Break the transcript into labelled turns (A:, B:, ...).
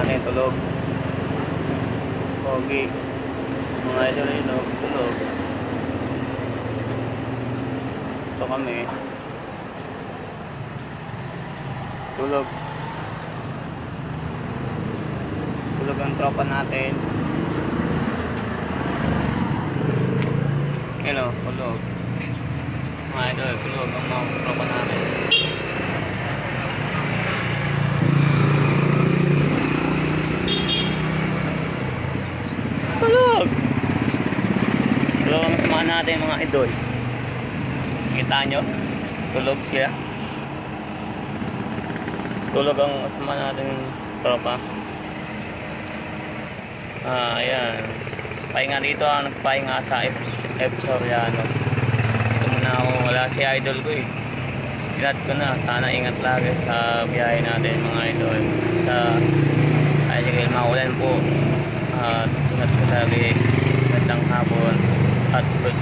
A: natin, tulog. Pogi. Mga idol yun, no? tulog. Ito kami. Tulog. Tulog ang tropa natin. Yan o, tulog. Mga idol, tulog ang mga tropa natin. Tulog! Samahan natin mga idol. Kita nyo? Tulog siya. Tulog ang kasama natin tropa. Ah, ayan. Pahinga dito ang nagpahinga sa F, F Soriano. Ito muna ako. Wala si idol ko eh. Ingat ko na. Sana ingat lagi sa biyahe natin mga idol. Sa ay maulan po. At ingat ko lagi. Gandang hapon. At good